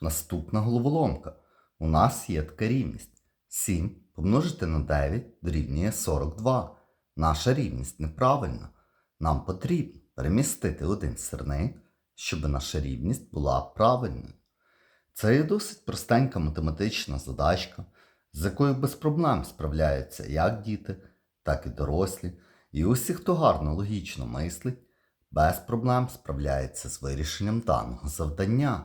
Наступна головоломка. У нас є така рівність. 7 помножити на 9 дорівнює 42. Наша рівність неправильна. Нам потрібно перемістити один сирник, щоб наша рівність була правильною. Це є досить простенька математична задачка, з якою без проблем справляються як діти, так і дорослі. І усі, хто гарно логічно мислить, без проблем справляється з вирішенням даного завдання.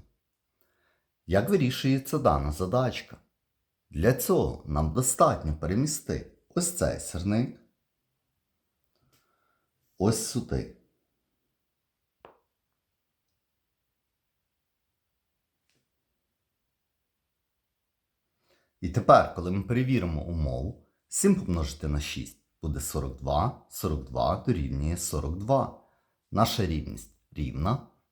Як вирішується дана задачка? Для цього нам достатньо перемістити ось цей сирник ось сюди. І тепер, коли ми перевіримо умову, 7 помножити на 6 буде 42, 42 дорівнює 42. Наша рівність рівна,